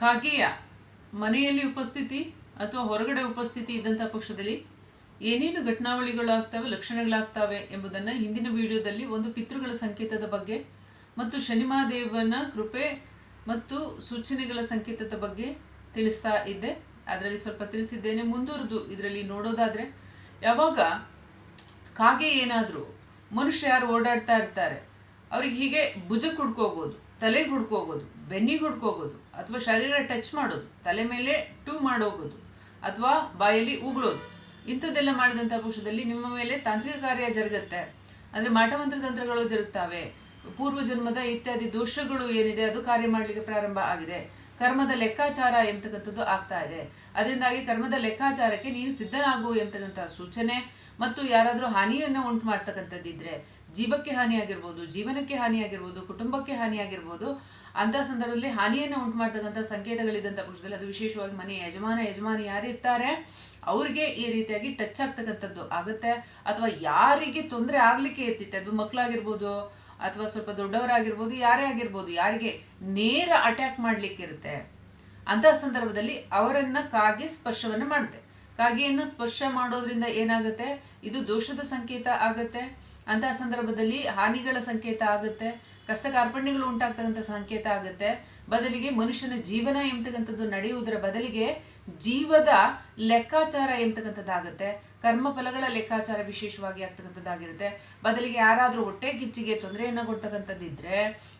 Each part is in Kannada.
ಕಾಗೆಯ ಮನೆಯಲ್ಲಿ ಉಪಸ್ಥಿತಿ ಅಥವಾ ಹೊರಗಡೆ ಉಪಸ್ಥಿತಿ ಇದ್ದಂಥ ಪಕ್ಷದಲ್ಲಿ ಏನೇನು ಘಟನಾವಳಿಗಳಾಗ್ತವೆ, ಲಕ್ಷಣಗಳಾಗ್ತವೆ ಎಂಬುದನ್ನು ಹಿಂದಿನ ವಿಡಿಯೋದಲ್ಲಿ ಒಂದು ಪಿತೃಗಳ ಸಂಕೇತದ ಬಗ್ಗೆ ಮತ್ತು ಶನಿಮಹಾದೇವನ ಕೃಪೆ ಮತ್ತು ಸೂಚನೆಗಳ ಸಂಕೇತದ ಬಗ್ಗೆ ತಿಳಿಸ್ತಾ ಇದ್ದೆ. ಅದರಲ್ಲಿ ಸ್ವಲ್ಪ ತಿಳಿಸಿದ್ದೇನೆ. ಮುಂದುವರೆದು ಇದರಲ್ಲಿ ನೋಡೋದಾದರೆ, ಯಾವಾಗ ಕಾಗೆ ಏನಾದರೂ ಮನುಷ್ಯ ಯಾರು ಓಡಾಡ್ತಾ ಇರ್ತಾರೆ, ಅವ್ರಿಗೆ ಹೀಗೆ ಭುಜಕ್ಕೆ ಹುಡ್ಕೋಗೋದು ತಲೆಗೆ ಹುಡ್ಕೋಗೋದು ಬೆನ್ನಿಗೆ ಹುಡ್ಕೋಗೋದು ಅಥವಾ ಶರೀರ ಟಚ್ ಮಾಡೋದು, ತಲೆ ಮೇಲೆ ಟೂ ಮಾಡೋಗೋದು ಅಥವಾ ಬಾಯಲ್ಲಿ ಉಗುಳೋದು, ಇಂಥದ್ದೆಲ್ಲ ಮಾಡಿದಂಥ ಪುರುಷದಲ್ಲಿ ನಿಮ್ಮ ಮೇಲೆ ತಾಂತ್ರಿಕ ಕಾರ್ಯ ಜರುಗುತ್ತೆ. ಅಂದರೆ ಮಾಟಮಂತ್ರ ತಂತ್ರಗಳು ಜರುಗ್ತಾವೆ. ಪೂರ್ವ ಜನ್ಮದ ಇತ್ಯಾದಿ ದೋಷಗಳು ಏನಿದೆ, ಅದು ಕಾರ್ಯ ಮಾಡಲಿಕ್ಕೆ ಪ್ರಾರಂಭ ಆಗಿದೆ. ಕರ್ಮದ ಲೆಕ್ಕಾಚಾರ ಎಂಬತಕ್ಕಂಥದ್ದು ಆಗ್ತಾ ಇದೆ. ಅದರಿಂದಾಗಿ ಕರ್ಮದ ಲೆಕ್ಕಾಚಾರಕ್ಕೆ ನೀನು ಸಿದ್ಧನಾಗು ಎಂಬತಕ್ಕಂಥ ಸೂಚನೆ ಮತ್ತು ಯಾರಾದರೂ ಹಾನಿಯನ್ನು ಉಂಟು ಮಾಡ್ತಕ್ಕಂಥದ್ದಿದ್ರೆ ಜೀವಕ್ಕೆ ಹಾನಿಯಾಗಿರ್ಬೋದು, ಜೀವನಕ್ಕೆ ಹಾನಿಯಾಗಿರ್ಬೋದು, ಕುಟುಂಬಕ್ಕೆ ಹಾನಿಯಾಗಿರ್ಬೋದು ಅಂಥ ಸಂದರ್ಭದಲ್ಲಿ ಹಾನಿಯನ್ನು ಉಂಟು ಮಾಡ್ತಕ್ಕಂಥ ಸಂಕೇತಗಳಿದ್ದಂಥ ಪಕ್ಷದಲ್ಲಿ ಅದು ವಿಶೇಷವಾಗಿ ಮನೆ ಯಜಮಾನ, ಯಜಮಾನಿ ಯಾರಿರ್ತಾರೆ ಅವ್ರಿಗೆ ಈ ರೀತಿಯಾಗಿ ಟಚ್ ಆಗ್ತಕ್ಕಂಥದ್ದು ಆಗುತ್ತೆ. ಅಥವಾ ಯಾರಿಗೆ ತೊಂದರೆ ಆಗಲಿಕ್ಕೆ ಇರ್ತಿತ್ತೆ ಅದು ಮಕ್ಕಳಾಗಿರ್ಬೋದು ಅಥವಾ ಸ್ವಲ್ಪ ದೊಡ್ಡವರಾಗಿರ್ಬೋದು, ಯಾರೇ ಆಗಿರ್ಬೋದು, ಯಾರಿಗೆ ನೇರ ಅಟ್ಯಾಕ್ ಮಾಡಲಿಕ್ಕೆ ಇರುತ್ತೆ ಅಂತಹ ಸಂದರ್ಭದಲ್ಲಿ ಅವರನ್ನು ಕಾಗೆ ಸ್ಪರ್ಶವನ್ನು ಮಾಡುತ್ತೆ. ಕಾಗೆಯನ್ನು ಸ್ಪರ್ಶ ಮಾಡೋದ್ರಿಂದ ಏನಾಗುತ್ತೆ? ಇದು ದೋಷದ ಸಂಕೇತ ಆಗುತ್ತೆ. ಅಂತಹ ಸಂದರ್ಭದಲ್ಲಿ ಹಾನಿಗಳ ಸಂಕೇತ ಆಗುತ್ತೆ ಕಷ್ಟ ಕಾರ್ಪಣ್ಯಗಳು ಉಂಟಾಗ್ತಕ್ಕಂಥ ಸಂಕೇತ ಆಗುತ್ತೆ. ಬದಲಿಗೆ ಮನುಷ್ಯನ ಜೀವನ ಎಂಬತಕ್ಕಂಥದ್ದು ನಡೆಯುವುದರ ಬದಲಿಗೆ ಜೀವದ ಲೆಕ್ಕಾಚಾರ ಎಂಬತಕ್ಕಂಥದ್ದಾಗುತ್ತೆ ಕರ್ಮ ಫಲಗಳ ಲೆಕ್ಕಾಚಾರ ವಿಶೇಷವಾಗಿ ಆಗ್ತಕ್ಕಂಥದ್ದಾಗಿರುತ್ತೆ. ಬದಲಿಗೆ ಯಾರಾದರೂ ಹೊಟ್ಟೆ ಕಿಚ್ಚಿಗೆ ತೊಂದರೆಯನ್ನು ಕೊಡ್ತಕ್ಕಂಥದ್ದಿದ್ರೆ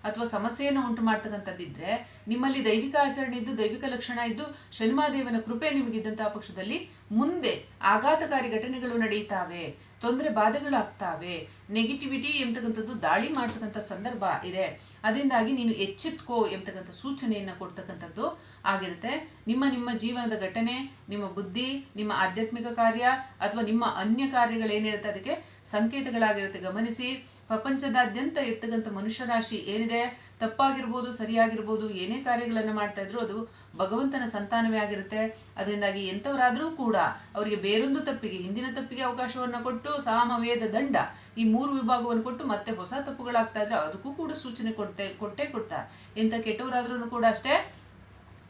ಅಥವಾ ಸಮಸ್ಯೆಯನ್ನು ಉಂಟು ಮಾಡ್ತಕ್ಕಂಥದ್ದಿದ್ರೆ ನಿಮ್ಮಲ್ಲಿ ದೈವಿಕ ಆಚರಣೆ ಇದ್ದು ದೈವಿಕ ಲಕ್ಷಣ ಇದ್ದು ಶನಿಮಾದೇವನ ಕೃಪೆ ನಿಮಗಿದ್ದಂತಹ ಪಕ್ಷದಲ್ಲಿ ಮುಂದೆ ಆಘಾತಕಾರಿ ಘಟನೆಗಳು ನಡೀತಾವೆ, ತೊಂದರೆ ಬಾಧೆಗಳಾಗ್ತಾವೆ ನೆಗೆಟಿವಿಟಿ ಎಂತಕ್ಕಂಥದ್ದು ದಾಳಿ ಮಾಡ್ತಕ್ಕಂಥ ಸಂದರ್ಭ ಇದೆ. ಅದರಿಂದಾಗಿ ನೀನು ಎಚ್ಚೆತ್ಕೋ ಎಂಬತಕ್ಕಂಥ ಸೂಚನೆಯನ್ನು ಕೊಡ್ತಕ್ಕಂಥದ್ದು ಆಗಿರುತ್ತೆ. ನಿಮ್ಮ ನಿಮ್ಮ ಜೀವನದ ಘಟನೆ, ನಿಮ್ಮ ಬುದ್ಧಿ, ನಿಮ್ಮ ಆಧ್ಯಾತ್ಮಿಕ ಕಾರ್ಯ ಅಥವಾ ನಿಮ್ಮ ಅನ್ಯ ಕಾರ್ಯಗಳೇನಿರುತ್ತೆ ಅದಕ್ಕೆ ಸಂಕೇತಗಳಾಗಿರುತ್ತೆ. ಗಮನಿಸಿ ಪ್ರಪಂಚದಾದ್ಯಂತ ಇರ್ತಕ್ಕಂಥ ಮನುಷ್ಯ ರಾಶಿ ಏನಿದೆ? ತಪ್ಪಾಗಿರ್ಬೋದು, ಸರಿಯಾಗಿರ್ಬೋದು, ಏನೇ ಕಾರ್ಯಗಳನ್ನು ಮಾಡ್ತಾ ಇದ್ರು ಅದು ಭಗವಂತನ ಸಂತಾನವೇ ಆಗಿರುತ್ತೆ. ಅದರಿಂದಾಗಿ ಎಂಥವರಾದರೂ ಕೂಡ ಅವರಿಗೆ ಬೇರೊಂದು ತಪ್ಪಿಗೆ, ಹಿಂದಿನ ತಪ್ಪಿಗೆ ಅವಕಾಶವನ್ನು ಕೊಟ್ಟು, ಸಾಮವೇದ ದಂಡ ಈ ಮೂರು ವಿಭಾಗವನ್ನು ಕೊಟ್ಟು ಮತ್ತೆ ಹೊಸ ತಪ್ಪುಗಳಾಗ್ತಾ ಇದ್ರೆ ಅದಕ್ಕೂ ಕೂಡ ಸೂಚನೆ ಕೊಡ್ತೆ, ಕೊಟ್ಟೇ ಕೊಡ್ತಾರೆ. ಇಂಥ ಕೆಟ್ಟವರಾದ್ರೂ ಕೂಡ ಅಷ್ಟೇ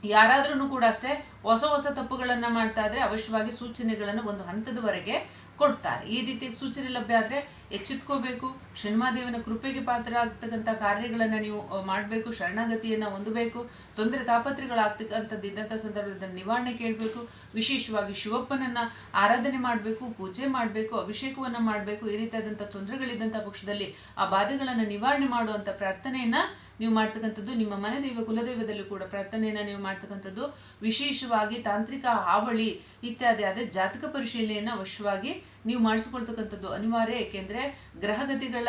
ಯಾರಾದ್ರೂ ಕೂಡ ಅಷ್ಟೇ, ಹೊಸ ಹೊಸ ತಪ್ಪುಗಳನ್ನು ಮಾಡ್ತಾ ಇದ್ರೆ ಅವಶ್ಯವಾಗಿ ಸೂಚನೆಗಳನ್ನು ಒಂದು ಹಂತದವರೆಗೆ ಕೊಡ್ತಾರೆ. ಈ ರೀತಿ ಸೂಚನೆ ಲಭ್ಯ ಆದರೆ ಎಚ್ಚೆತ್ಕೋಬೇಕು. ಶನಿಮಾದೇವನ ಕೃಪೆಗೆ ಪಾತ್ರ ಆಗ್ತಕ್ಕಂಥ ಕಾರ್ಯಗಳನ್ನು ನೀವು ಮಾಡಬೇಕು, ಶರಣಾಗತಿಯನ್ನು ಹೊಂದಬೇಕು. ತೊಂದರೆ ತಾಪತ್ರೆಗಳಾಗ್ತಕ್ಕಂಥದ್ದು ಇದ್ದಂಥ ಸಂದರ್ಭದಲ್ಲಿ ನಿವಾರಣೆ ಕೇಳಬೇಕು. ವಿಶೇಷವಾಗಿ ಶಿವಪ್ಪನನ್ನು ಆರಾಧನೆ ಮಾಡಬೇಕು, ಪೂಜೆ ಮಾಡಬೇಕು, ಅಭಿಷೇಕವನ್ನು ಮಾಡಬೇಕು. ಈ ರೀತಿಯಾದಂಥ ತೊಂದರೆಗಳಿದ್ದಂಥ ಪಕ್ಷದಲ್ಲಿ ಆ ಬಾಧೆಗಳನ್ನು ನಿವಾರಣೆ ಮಾಡುವಂಥ ಪ್ರಾರ್ಥನೆಯನ್ನು ನೀವು ಮಾಡ್ತಕ್ಕಂಥದ್ದು ನಿಮ್ಮ ಮನೆ ದೈವ ಕುಲದೈವದಲ್ಲೂ ಕೂಡ ಪ್ರಾರ್ಥನೆಯನ್ನು ನೀವು ಮಾಡ್ತಕ್ಕಂಥದ್ದು, ವಿಶೇಷವಾಗಿ ತಾಂತ್ರಿಕ ಹಾವಳಿ ಇತ್ಯಾದಿ ಆದರೆ ಜಾತಕ ಪರಿಶೀಲನೆಯನ್ನು ಅವಶ್ಯವಾಗಿ ನೀವು ಮಾಡಿಸ್ಕೊಳ್ತಕ್ಕಂಥದ್ದು ಅನಿವಾರ್ಯ, ಏಕೆಂದರೆ ಗ್ರಹಗತಿಗಳ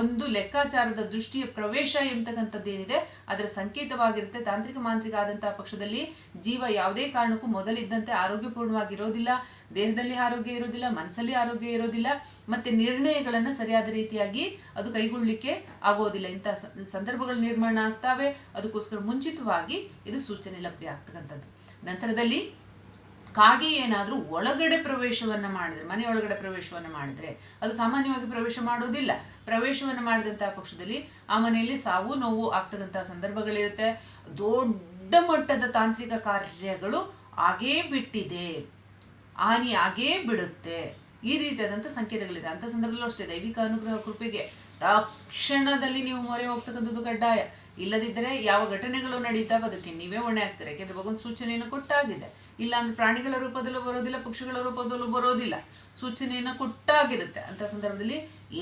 ಒಂದು ಲೆಕ್ಕಾಚಾರದ ದೃಷ್ಟಿಯ ಪ್ರವೇಶ ಎಂಬತಕ್ಕಂಥದ್ದು ಏನಿದೆ, ಅದರ ಸಂಕೇತವಾಗಿರುತ್ತೆ. ತಾಂತ್ರಿಕ ಮಾಂತ್ರಿಕ ಆದಂತಹ ಪಕ್ಷದಲ್ಲಿ ಜೀವ ಯಾವುದೇ ಕಾರಣಕ್ಕೂ ಮೊದಲಿದ್ದಂತೆ ಆರೋಗ್ಯಪೂರ್ಣವಾಗಿರೋದಿಲ್ಲ, ದೇಹದಲ್ಲಿ ಆರೋಗ್ಯ ಇರೋದಿಲ್ಲ, ಮನಸ್ಸಲ್ಲಿ ಆರೋಗ್ಯ ಇರೋದಿಲ್ಲ, ಮತ್ತೆ ನಿರ್ಣಯಗಳನ್ನು ಸರಿಯಾದ ರೀತಿಯಾಗಿ ಅದು ಕೈಗೊಳ್ಳಲಿಕ್ಕೆ ಆಗೋದಿಲ್ಲ. ಇಂಥ ಸಂದರ್ಭಗಳು ನಿರ್ಮಾಣ ಆಗ್ತವೆ, ಅದಕ್ಕೋಸ್ಕರ ಮುಂಚಿತವಾಗಿ ಇದು ಸೂಚನೆ ಲಭ್ಯ ಆಗ್ತಕ್ಕಂಥದ್ದು. ನಂತರದಲ್ಲಿ ಕಾಗೆ ಏನಾದರೂ ಒಳಗಡೆ ಪ್ರವೇಶವನ್ನು ಮಾಡಿದರೆ, ಮನೆ ಒಳಗಡೆ ಪ್ರವೇಶವನ್ನು ಮಾಡಿದರೆ, ಅದು ಸಾಮಾನ್ಯವಾಗಿ ಪ್ರವೇಶ ಮಾಡೋದಿಲ್ಲ. ಪ್ರವೇಶವನ್ನು ಮಾಡಿದಂಥ ಪಕ್ಷದಲ್ಲಿ ಆ ಮನೆಯಲ್ಲಿ ಸಾವು, ನೋವು ಆಗ್ತಕ್ಕಂಥ ಸಂದರ್ಭಗಳಿರುತ್ತೆ. ದೊಡ್ಡ ಮಟ್ಟದ ತಾಂತ್ರಿಕ ಕಾರ್ಯಗಳು ಆಗೇ ಬಿಟ್ಟಿದೆ. ಹಾನಿ ಆಗೇ ಬಿಡುತ್ತೆ. ಈ ರೀತಿಯಾದಂಥ ಸಂಕೇತಗಳಿದೆ. ಅಂಥ ಸಂದರ್ಭದಲ್ಲೂ ಅಷ್ಟೇ, ದೈವಿಕ ಅನುಗ್ರಹ ಕೃಪೆಗೆ ತಕ್ಷಣದಲ್ಲಿ ನೀವು ಮೊರೆ ಹೋಗ್ತಕ್ಕಂಥದ್ದು ಕಡ್ಡಾಯ. ಇಲ್ಲದಿದ್ದರೆ ಯಾವ ಘಟನೆಗಳು ನಡೀತಾವೆ, ಅದಕ್ಕೆ ನೀವೇ ಹೊಣೆ ಆಗ್ತಾರೆ. ಯಾಕೆಂದ್ರೆ ಭಗವಂತ ಸೂಚನೆಯನ್ನು ಕೊಟ್ಟಾಗಿದೆ. ಇಲ್ಲ ಅಂದ್ರೆ ಪ್ರಾಣಿಗಳ ರೂಪದಲ್ಲೂ ಬರೋದಿಲ್ಲ ಪಕ್ಷಿಗಳ ರೂಪದಲ್ಲೂ ಬರೋದಿಲ್ಲ. ಸೂಚನೆಯನ್ನು ಕೊಟ್ಟಾಗಿರುತ್ತೆ. ಅಂಥ ಸಂದರ್ಭದಲ್ಲಿ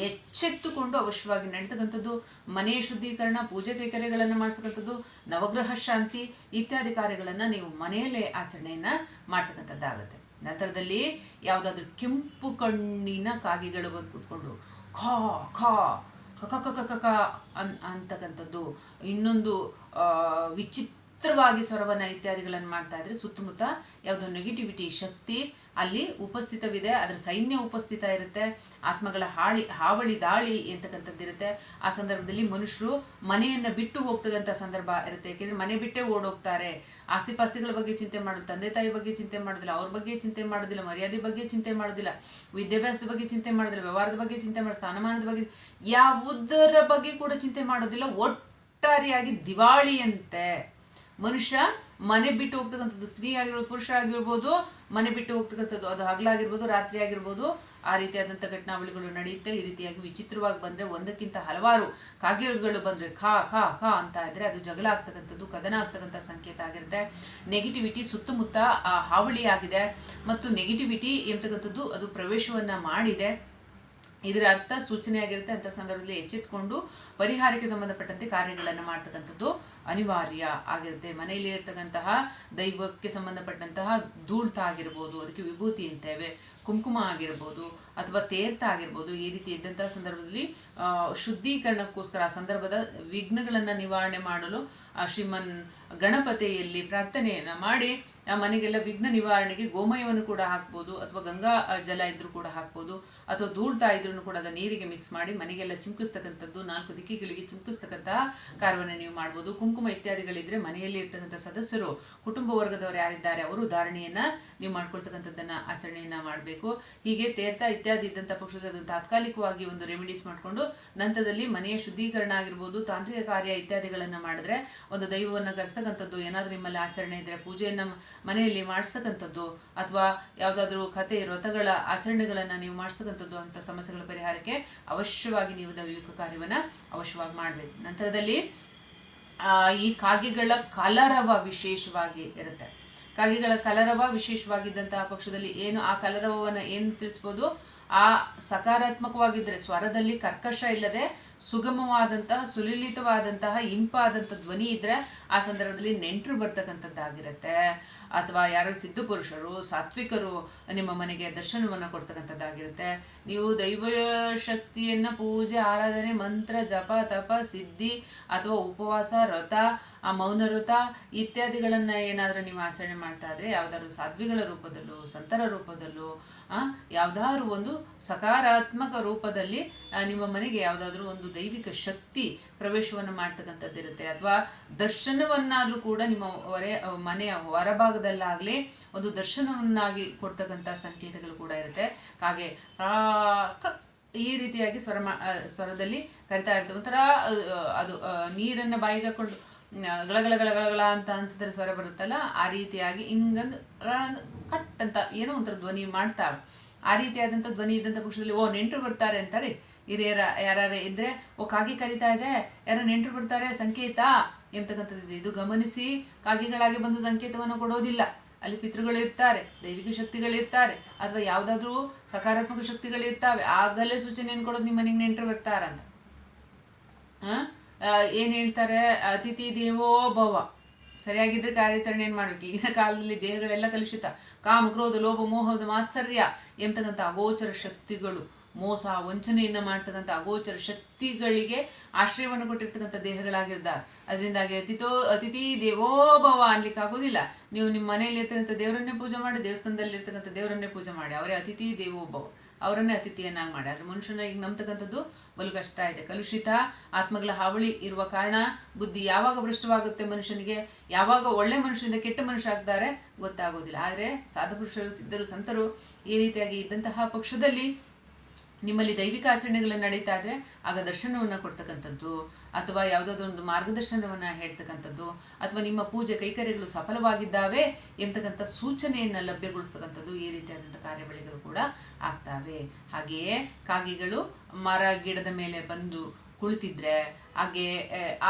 ಎಚ್ಚೆತ್ತುಕೊಂಡು ಅವಶ್ಯವಾಗಿ ನಡೀತಕ್ಕಂಥದ್ದು ಮನೆಯ ಶುದ್ಧೀಕರಣ ಪೂಜೆ ಕೈಕರ್ಯಗಳನ್ನು ಮಾಡ್ತಕ್ಕಂಥದ್ದು ನವಗ್ರಹ ಶಾಂತಿ ಇತ್ಯಾದಿ ಕಾರ್ಯಗಳನ್ನು ನೀವು ಮನೆಯಲ್ಲೇ ಆಚರಣೆಯನ್ನು ಮಾಡ್ತಕ್ಕಂಥದ್ದಾಗುತ್ತೆ. ನಂತರದಲ್ಲಿ ಯಾವುದಾದ್ರೂ ಕೆಂಪು ಕಣ್ಣಿನ ಕಾಗಿಗಳು ಬಂದು ಕೂತ್ಕೊಂಡು ಖಾ ಖಾ ಕಕ ಕಕ ಕಕ ಅನ್ ಅಂತಕ್ಕಂಥದ್ದು ಇನ್ನೊಂದು ಆ, ವಿಚಿತ್ರವಾಗಿ ಸ್ವರವನ್ನ ಇತ್ಯಾದಿಗಳನ್ನು ಮಾಡ್ತಾ ಇದ್ರೆ ಸುತ್ತಮುತ್ತ ಯಾವುದೋ ನೆಗೆಟಿವಿಟಿ ಶಕ್ತಿ ಅಲ್ಲಿ ಉಪಸ್ಥಿತವಿದೆ, ಅದರ ಸೈನ್ಯ ಉಪಸ್ಥಿತ ಇರುತ್ತೆ, ಆತ್ಮಗಳ ಹಾಳಿ, ಹಾವಳಿ ದಾಳಿ ಎಂತಕ್ಕಂಥದ್ದಿರುತ್ತೆ ಆ ಸಂದರ್ಭದಲ್ಲಿ ಮನುಷ್ಯರು ಮನೆಯನ್ನು ಬಿಟ್ಟು ಹೋಗ್ತಕ್ಕಂಥ ಸಂದರ್ಭ ಇರುತ್ತೆ. ಯಾಕೆಂದ್ರೆ ಮನೆ ಬಿಟ್ಟೇ ಓಡೋಗ್ತಾರೆ. ಆಸ್ತಿ ಪಾಸ್ತಿಗಳ ಬಗ್ಗೆ ಚಿಂತೆ ಮಾಡೋದು, ತಂದೆ ತಾಯಿ ಬಗ್ಗೆ ಚಿಂತೆ ಮಾಡೋದಿಲ್ಲ, ಅವ್ರ ಬಗ್ಗೆ ಚಿಂತೆ ಮಾಡೋದಿಲ್ಲ, ಮರ್ಯಾದೆ ಬಗ್ಗೆ ಚಿಂತೆ ಮಾಡೋದಿಲ್ಲ, ವಿದ್ಯಾಭ್ಯಾಸದ ಬಗ್ಗೆ ಚಿಂತೆ ಮಾಡೋದಿಲ್ಲ, ವ್ಯವಹಾರದ ಬಗ್ಗೆ ಚಿಂತೆ ಮಾಡೋ ಸ್ಥಾನಮಾನದ ಬಗ್ಗೆ ಯಾವುದರ ಬಗ್ಗೆ ಕೂಡ ಚಿಂತೆ ಮಾಡೋದಿಲ್ಲ. ಒಟ್ಟಾರೆಯಾಗಿ ದಿವಾಳಿಯಂತೆ ಮನುಷ್ಯ ಮನೆ ಬಿಟ್ಟು ಹೋಗ್ತಕ್ಕಂಥದ್ದು ಸ್ತ್ರೀ ಆಗಿರ್ಬೋದು, ಪುರುಷ ಆಗಿರ್ಬೋದು, ಮನೆ ಬಿಟ್ಟು ಹೋಗ್ತಕ್ಕಂಥದ್ದು, ಅದು ಹಗಲಾಗಿರ್ಬೋದು ರಾತ್ರಿ ಆಗಿರ್ಬೋದು, ಆ ರೀತಿಯಾದಂಥ ಘಟನಾವಳಿಗಳು ನಡೆಯುತ್ತೆ. ಈ ರೀತಿಯಾಗಿ ವಿಚಿತ್ರವಾಗಿ ಬಂದರೆ ಒಂದಕ್ಕಿಂತ ಹಲವಾರು ಕಾಗೆಗಳು ಬಂದರೆ ಖಾ ಖಾ ಖಾ ಅಂತ ಇದ್ದರೆ ಅದು ಜಗಳ ಆಗ್ತಕ್ಕಂಥದ್ದು, ಕದನ ಆಗ್ತಕ್ಕಂಥ ಸಂಕೇತ ಆಗಿರುತ್ತೆ. ನೆಗೆಟಿವಿಟಿ ಸುತ್ತಮುತ್ತ, ಆ, ಹಾವಳಿ ಆಗಿದೆ. ಮತ್ತು ನೆಗೆಟಿವಿಟಿ ಎಂತಕ್ಕಂಥದ್ದು, ಅದು ಪ್ರವೇಶವನ್ನು ಮಾಡಿದೆ. ಇದರ ಅರ್ಥ ಸೂಚನೆ ಆಗಿರುತ್ತೆ ಅಂತ ಸಂದರ್ಭದಲ್ಲಿ ಎಚ್ಚೆತ್ಕೊಂಡು ಪರಿಹಾರಕ್ಕೆ ಸಂಬಂಧಪಟ್ಟಂತೆ ಕಾರ್ಯಗಳನ್ನು ಮಾಡ್ತಕ್ಕಂಥದ್ದು. ಅನಿವಾರ್ಯ ಆಗಿರುತ್ತೆ. ಮನೆಯಲ್ಲಿ ಇರ್ತಕ್ಕಂತಹ ದೈವಕ್ಕೆ ಸಂಬಂಧಪಟ್ಟಂತಹ ಧೂಳ್ತ ಆಗಿರ್ಬೋದು, ಅದಕ್ಕೆ ವಿಭೂತಿ ಅಂತೇವೆ, ಕುಂಕುಮ ಆಗಿರ್ಬೋದು ಅಥವಾ ತೇರ್ಥ ಆಗಿರ್ಬೋದು, ಈ ರೀತಿ ಇದ್ದಂತಹ ಸಂದರ್ಭದಲ್ಲಿ ಶುದ್ಧೀಕರಣಕ್ಕೋಸ್ಕರ ಆ ಸಂದರ್ಭದ ವಿಘ್ನಗಳನ್ನು ನಿವಾರಣೆ ಮಾಡಲು ಶ್ರೀಮನ್ ಗಣಪತಿಯಲ್ಲಿ ಪ್ರಾರ್ಥನೆಯನ್ನು ಮಾಡಿ, ಆ ಮನೆಗೆಲ್ಲ ವಿಘ್ನ ನಿವಾರಣೆಗೆ ಗೋಮಯವನ್ನು ಕೂಡ ಹಾಕ್ಬೋದು, ಅಥವಾ ಗಂಗಾ ಜಲ ಇದ್ರೂ ಕೂಡ ಹಾಕ್ಬೋದು, ಅಥವಾ ಧೂಳ್ತಾ ಇದ್ರೂ ಕೂಡ ಅದನ್ನು ನೀರಿಗೆ ಮಿಕ್ಸ್ ಮಾಡಿ ಮನೆಗೆಲ್ಲ ಚಿಮ್ಕಿಸ್ತಕ್ಕಂಥದ್ದು, ನಾಲ್ಕು ದಿಕ್ಕಿಗಳಿಗೆ ಚಿಮ್ಕಿಸ್ತಕ್ಕಂತಹ ಕಾರ್ಯವನ್ನು ನೀವು ಮಾಡ್ಬೋದು. ಕುಂಕುಮ ಇತ್ಯಾದಿಗಳಿದ್ರೆ ಮನೆಯಲ್ಲಿ ಇರ್ತಕ್ಕಂಥ ಸದಸ್ಯರು, ಕುಟುಂಬ ವರ್ಗದವರು ಯಾರಿದ್ದಾರೆ, ಅವರು ಧಾರಣೆಯನ್ನು ನೀವು ಮಾಡ್ಕೊಳ್ತಕ್ಕಂಥದ್ದನ್ನು ಆಚರಣೆಯನ್ನ ಮಾಡಬೇಕು. ಹೀಗೆ ತೇರ್ತಾ ಇತ್ಯಾದಿ ಇದ್ದಂಥ ಪಕ್ಷದಲ್ಲಿ ತಾತ್ಕಾಲಿಕವಾಗಿ ಒಂದು ರೆಮಿಡೀಸ್ ಮಾಡಿಕೊಂಡು, ನಂತರದಲ್ಲಿ ಮನೆಯ ಶುದ್ಧೀಕರಣ ಆಗಿರ್ಬೋದು, ತಾಂತ್ರಿಕ ಕಾರ್ಯ ಇತ್ಯಾದಿಗಳನ್ನು ಮಾಡಿದ್ರೆ ಒಂದು ದೈವವನ್ನು ಕರೆಸ್ತಕ್ಕಂಥದ್ದು ಏನಾದರೂ ನಿಮ್ಮಲ್ಲಿ ಆಚರಣೆ ಇದ್ದರೆ ಪೂಜೆಯನ್ನು ಮನೆಯಲ್ಲಿ ಮಾಡಿಸ್ತಕ್ಕಂಥದ್ದು ಅಥವಾ ಯಾವುದಾದ್ರೂ ಕಥೆ, ವ್ರತಗಳ ಆಚರಣೆಗಳನ್ನು ನೀವು ಮಾಡಿಸ್ತಕ್ಕಂಥದ್ದು ಅಂತ ಸಮಸ್ಯೆಗಳ ಪರಿಹಾರಕ್ಕೆ ಅವಶ್ಯವಾಗಿ ನೀವು ದೈವಿಕ ಕಾರ್ಯವನ್ನು ಅವಶ್ಯವಾಗಿ ಮಾಡಬೇಕು. ನಂತರದಲ್ಲಿ ಈ ಕಾಗೆಗಳ ಕಲರವ ವಿಶೇಷವಾಗಿ ಇರುತ್ತೆ. ಕಾಗೆಗಳ ಕಲರವ ವಿಶೇಷವಾಗಿದ್ದಂತಹ ಪಕ್ಷದಲ್ಲಿ ಏನು, ಆ ಕಲರವವನ್ನು ಏನು ತಿಳಿಸ್ಬೋದು? ಆ ಸಕಾರಾತ್ಮಕವಾಗಿದ್ದರೆ ಸ್ವರದಲ್ಲಿ ಕರ್ಕಶ ಇಲ್ಲದೆ ಸುಗಮವಾದಂತಹ, ಸುಲಲಿತವಾದಂತಹ ಇಂಪಾದಂಥ ಧ್ವನಿ ಇದ್ದರೆ ಆ ಸಂದರ್ಭದಲ್ಲಿ ನೆಂಟರು ಬರ್ತಕ್ಕಂಥದ್ದಾಗಿರುತ್ತೆ. ಅಥವಾ ಯಾರೋ ಸಿದ್ಧ ಪುರುಷರು, ಸಾತ್ವಿಕರು ನಿಮ್ಮ ಮನೆಗೆ ದರ್ಶನವನ್ನು ಕೊಡ್ತಕ್ಕಂಥದ್ದಾಗಿರುತ್ತೆ. ನೀವು ದೈವ ಶಕ್ತಿಯನ್ನು ಪೂಜೆ, ಆರಾಧನೆ, ಮಂತ್ರ, ಜಪ, ತಪ, ಸಿದ್ಧಿ ಅಥವಾ ಉಪವಾಸ ವ್ರತ ಆ ಮೌನ ವ್ರತ ಇತ್ಯಾದಿಗಳನ್ನು ಏನಾದರೂ ನೀವು ಆಚರಣೆ ಮಾಡ್ತಾ ಇದ್ರೆ, ಯಾವ್ದಾದ್ರು ಸಾಧ್ವಿಗಳ ರೂಪದಲ್ಲೂ, ಸಂತರ ರೂಪದಲ್ಲೂ ಯಾವ್ದಾದ್ರು ಒಂದು ಸಕಾರಾತ್ಮಕ ರೂಪದಲ್ಲಿ ನಿಮ್ಮ ಮನೆಗೆ ಯಾವುದಾದ್ರೂ ಒಂದು ದೈವಿಕ ಶಕ್ತಿ ಪ್ರವೇಶವನ್ನು ಮಾಡ್ತಕ್ಕಂಥದ್ದಿರುತ್ತೆ. ಅಥವಾ ದರ್ಶನವನ್ನಾದರೂ ಕೂಡ ನಿಮ್ಮ ಹೊರೆ, ಮನೆಯ ಹೊರಭಾಗದಲ್ಲಾಗಲಿ ಒಂದು ದರ್ಶನವನ್ನಾಗಿ ಕೊಡ್ತಕ್ಕಂಥ ಸಂಕೇತಗಳು ಕೂಡ ಇರುತ್ತೆ. ಹಾಗೆ ಕ, ಈ ರೀತಿಯಾಗಿ ಸ್ವರ ಸ್ವರದಲ್ಲಿ ಕರಿತಾ ಇರ್ತವೆ. ಒಂಥರ ಅದು ನೀರನ್ನು ಬಾಯಿಗೆ ಹಾಕೊಂಡು ಗಳಗಳ ಗಳಗಳ ಅಂತ ಅನ್ಸಿದ್ರೆ ಸ್ವರ ಬರುತ್ತಲ್ಲ, ಆ ರೀತಿಯಾಗಿ ಹಿಂಗಂದು ಕಟ್ ಅಂತ ಏನೋ ಒಂಥರ ಧ್ವನಿ ಮಾಡ್ತಾವೆ ಆ ರೀತಿಯಾದಂಥ ಧ್ವನಿ ಇದ್ದಂಥ ಪಕ್ಷದಲ್ಲಿ, ಓ, ನೆಂಟರು ಬರ್ತಾರೆ ಅಂತಾರೆ. ಹಿರಿಯರ ಯಾರು ಇದ್ದರೆ ಓ, ಕಾಗಿ ಕರಿತಾ ಇದೆ, ಯಾರ ನೆಂಟರು ಬರ್ತಾರೆ, ಸಂಕೇತ ಎಂಬತಕ್ಕಂಥದ್ದು ಇದು. ಗಮನಿಸಿ, ಕಾಗಿಗಳಾಗಿ ಬಂದು ಸಂಕೇತವನ್ನು ಕೊಡೋದಿಲ್ಲ. ಅಲ್ಲಿ ಪಿತೃಗಳು ಇರ್ತಾರೆ, ದೈವಿಕ ಶಕ್ತಿಗಳು ಇರ್ತಾರೆ, ಅಥವಾ ಯಾವುದಾದ್ರೂ ಸಕಾರಾತ್ಮಕ ಶಕ್ತಿಗಳು ಇರ್ತಾವೆ. ಆಗಲೇ ಸೂಚನೆಯನ್ನು ಕೊಡೋದು ನಿಮ್ಮ ಮನೆಗೆ ನೆಂಟರು ಬರ್ತಾರಂತ. ಆ? ಏನ್ ಹೇಳ್ತಾರೆ? ಅತಿಥಿ ದೇವೋ ಭವ ಸರಿಯಾಗಿದ್ರೆ ಕಾರ್ಯಾಚರಣೆ ಏನು ಮಾಡ್ಬೇಕು? ಈಗಿನ ಕಾಲದಲ್ಲಿ ದೇಹಗಳೆಲ್ಲ ಕಲುಷಿತ. ಕಾಮ, ಕ್ರೋಧ, ಲೋಭ ಮೋಹದ ಮಾತ್ಸರ್ಯ ಎಂತಕ್ಕಂಥ ಅಗೋಚರ ಶಕ್ತಿಗಳು. ಮೋಸ, ವಂಚನೆಯನ್ನ ಮಾಡ್ತಕ್ಕಂಥ ಅಗೋಚರ ಶಕ್ತಿಗಳಿಗೆ ಆಶ್ರಯವನ್ನು ಕೊಟ್ಟಿರ್ತಕ್ಕಂಥ ದೇಹಗಳಾಗಿರ್ತಾರೆ. ಅದರಿಂದಾಗಿ ಅತಿಥೋ, ಅತಿಥಿ ದೇವೋಭವ ಅನ್ಲಿಕ್ಕೆ ಆಗೋದಿಲ್ಲ. ನೀವು ನಿಮ್ಮ ಮನೆಯಲ್ಲಿ ಇರ್ತಕ್ಕಂಥ ದೇವರನ್ನೇ ಪೂಜೆ ಮಾಡಿ ದೇವಸ್ಥಾನದಲ್ಲಿ ಇರ್ತಕ್ಕಂಥ ದೇವರನ್ನೇ ಪೂಜೆ ಮಾಡಿ. ಅವರೇ ಅತಿಥಿ ದೇವೋಭವ. ಅವರನ್ನೇ ಅತಿಥಿಯನ್ನಾಗಿ ಮಾಡಿ. ಆದರೆ ಮನುಷ್ಯನ ಈಗ ನಂಬತಕ್ಕಂಥದ್ದು ಬಲು ಕಷ್ಟ ಇದೆ. ಕಲುಷಿತ ಆತ್ಮಗಳ ಹಾವಳಿ ಇರುವ ಕಾರಣ ಬುದ್ಧಿ ಯಾವಾಗ ಭ್ರಷ್ಟವಾಗುತ್ತೆ ಮನುಷ್ಯನಿಗೆ? ಯಾವಾಗ ಒಳ್ಳೆ ಮನುಷ್ಯನಿಂದ ಕೆಟ್ಟ ಮನುಷ್ಯ ಆಗ್ತಾರೆ ಗೊತ್ತಾಗೋದಿಲ್ಲ. ಆದರೆ ಸಾಧುಪುರುಷರು ಸಿದ್ಧರು, ಸಂತರು ಈ ರೀತಿಯಾಗಿ ಇದ್ದಂತಹ ಪಕ್ಷದಲ್ಲಿ ನಿಮ್ಮಲ್ಲಿ ದೈವಿಕ ಆಚರಣೆಗಳು ನಡೀತಾ ಇದ್ರೆ ಆಗ ದರ್ಶನವನ್ನು ಕೊಡ್ತಕ್ಕಂಥದ್ದು, ಅಥವಾ ಯಾವುದಾದ್ರು ಒಂದು ಮಾರ್ಗದರ್ಶನವನ್ನು ಹೇಳ್ತಕ್ಕಂಥದ್ದು, ಅಥವಾ ನಿಮ್ಮ ಪೂಜೆ ಕೈಕರ್ಯಗಳು ಸಫಲವಾಗಿದ್ದಾವೆ ಎಂತಕ್ಕಂಥ ಸೂಚನೆಯನ್ನು ಲಭ್ಯಗೊಳಿಸ್ತಕ್ಕಂಥದ್ದು ಈ ರೀತಿಯಾದಂಥ ಕಾರ್ಯಬಳಿಗಳು ಕೂಡ ಆಗ್ತಾವೆ. ಹಾಗೆಯೇ ಕಾಗೆಗಳು ಮರ ಗಿಡದ ಮೇಲೆ ಬಂದು ಕುಳಿತಿದ್ರೆ ಹಾಗೆ